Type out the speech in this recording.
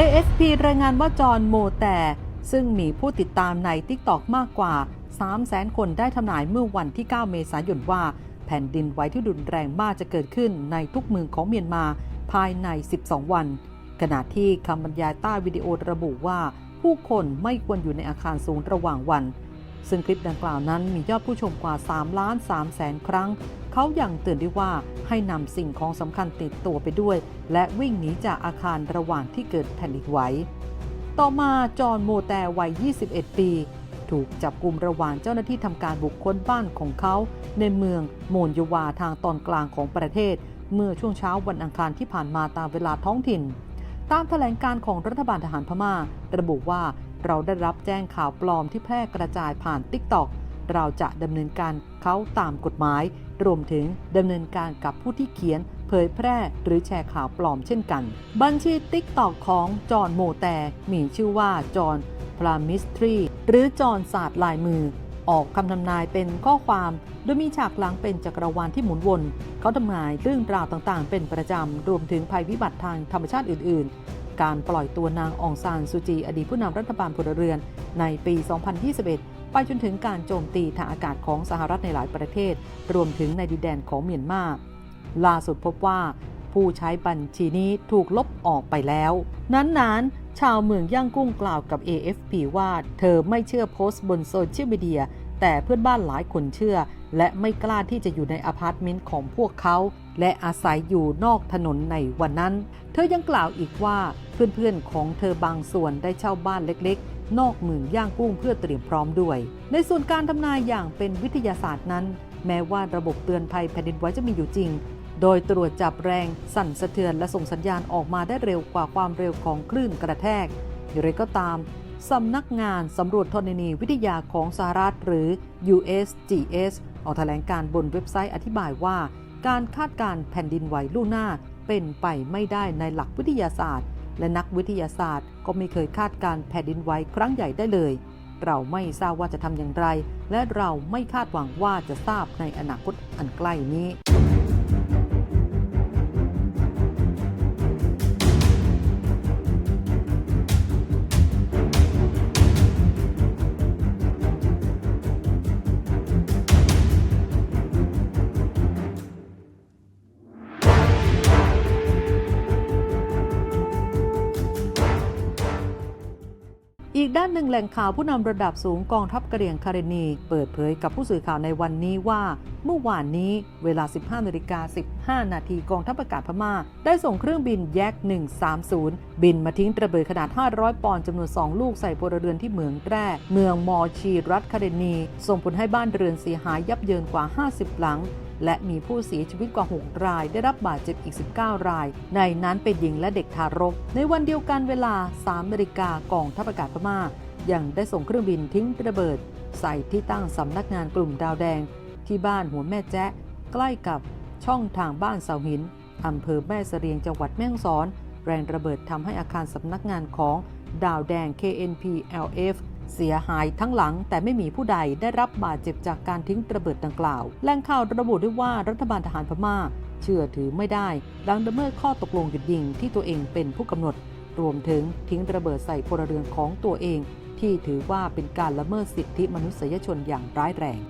ASP รายงานว่าจอห์นโมแต่ ซึ่งมีผู้ติดตามใน TikTok มากกว่า 300,000 คนได้ทำนายเมื่อวันที่ 9 เมษายนว่า แผ่นดินไหวที่รุนแรงมากจะเกิดขึ้นในทุกเมืองของเมียนมาภายใน 12 วัน ขณะที่คำบรรยายใต้วิดีโอระบุว่า ผู้คนไม่ควรอยู่ในอาคารสูงระหว่างวัน ซึ่งคลิปดังกล่าวนั้นมียอดผู้ชมกว่า3ล้าน3แสนครั้ง เขายัางเตือนด้วยว่าให้นำสิ่งของสำคัญติดตัวไปด้วย และวิ่งหนีจากอาคารระหว่างที่เกิดแผ่นดินไหว ต่อมาจอห์นโมแต่วัย 21 ปี ถูกจับกลุ่มระหว่างเจ้าหน้าที่ทำการบุกคคลบ้านของเขา ในเมืองโมนยวาทางตอนกลางของประเทศ เมื่อช่วงเช้าวันอังคารที่ผ่านมาตามเวลาท้องถิ่นตามแถลงการของรัฐบาลทหารพม่า ระบุว่า เราได้รับแจ้งข่าวปลอมที่แพร่กระจายผ่าน t ิ k t o k เราจะดำเนินการเขาตามกฎหมาย รวมถึงดำเนินการกับผู้ที่เขียน เผยแพร่หรือแชร์ข่าวปลอมเช่นกัน บัญชี t ิ k t o k ของจอห์นโมแต่มีชื่อว่าจอห์นพลามิสทรีหรือจอห์นศาสตร์ลายมือ ออกคำทำนายเป็นข้อความ โดยมีฉากหลังเป็นจักรวาลที่หมุนวน เขาทำนายเรื่องราวต่างๆ เป็นประจำ รวมถึงภัยพิบัติทางธรรมชาติอื่นๆ การปล่อยตัวนางองซานซูจี อดีตผู้นำรัฐบาลพลเรือนในปี 2021 ไปจนถึงการโจมตีทางอากาศของสหรัฐในหลายประเทศ รวมถึงในดินแดนของเมียนมา ล่าสุดพบว่า ผู้ใช้บัญชีนี้ถูกลบออกไปแล้ว นั้นๆ ชาวเมืองย่างกุ้งกล่าวกับ AFP ว่า เธอไม่เชื่อโพสต์บนโซเชียลมีเดีย แต่เพื่อนบ้านหลายคนเชื่อ และไม่กล้าที่จะอยู่ในอพาร์ตเมนต์ของพวกเขา และอาศัยอยู่นอกถนนในวันนั้น เธอยังกล่าวอีกว่าเพื่อนๆของเธอบางส่วนได้เช่าบ้านเล็กๆ นอกเมืองย่างกุ้งเพื่อเตรียมพร้อมด้วย ในส่วนการทำนายอย่างเป็นวิทยาศาสตร์นั้น แม้ว่าระบบเตือนภัยแผ่นดินไหวจะมีอยู่จริง โดยตรวจจับแรงสั่นสะเทือนและส่งสัญญาณออกมาได้เร็วกว่าความเร็วของคลื่นกระแทกอย่างไรก็ตาม สำนักงานสำรวจธรณีวิทยาของสหรัฐหรือ USGS ออกแถลงการบนเว็บไซต์อธิบายว่า การคาดการแผ่นดินไหวล่วงหน้า เป็นไปไม่ได้ในหลักวิทยาศาสตร์ และนักวิทยาศาสตร์ ก็ไม่เคยคาดการแผ่นดินไหวครั้งใหญ่ได้เลย เราไม่ทราบว่าจะทำอย่างไร และเราไม่คาดหวังว่าจะทราบในอนาคตอันใกล้นี้ อีกด้านหนึ่งแหล่งข่าวผู้นำระดับสูงกองทัพกระเหรี่ยงคาเรนี เปิดเผยกับผู้สื่อข่าวในวันนี้ว่า เมื่อวานนี้เวลา 15นาฬิกา15 นาทีกองทัพอากาศพม่า ได้ส่งเครื่องบินแยก 130 บินมาทิ้งระเบิดขนาด 500 ปอนด์จำนวน 2 ลูกใส่พลเรือนที่เมืองแร่เมืองมอชีรัฐคาเรนี ส่งผลให้บ้านเรือนเสียหายยับเยินกว่า 50 หลัง และมีผู้เสียชีวิตกว่า 6 ราย ได้รับบาดเจ็บอีก 19 ราย ในนั้นเป็นหญิงและเด็กทารก ในวันเดียวกันเวลา3นาฬิกากองทัพอากาศพม่ายังได้ส่งเครื่องบินทิ้งระเบิด ใส่ที่ตั้งสำนักงานกลุ่มดาวแดง ที่บ้านหัวแม่แจ๊ะใกล้กับช่องทางบ้านเสาหินอำเภอแม่เสรียงจังหวัดแม่ฮ่องสอน แรงระเบิดทำให้อาคารสำนักงานของดาวแดง KNP LF เสียหายทั้งหลังแต่ไม่มีผู้ใดได้รับบาดเจ็บจากการทิ้งระเบิดดังกล่าวแหล่งข่าวระบุด้วยว่ารัฐบาลทหารพม่า เชื่อถือไม่ได้หลังละเมิดข้อตกลงหยุดยิงที่ตัวเองเป็นผู้กำหนด รวมถึงทิ้งระเบิดใส่พลเรือนของตัวเอง ที่ถือว่าเป็นการละเมิดสิทธิมนุษยชนอย่างร้ายแรง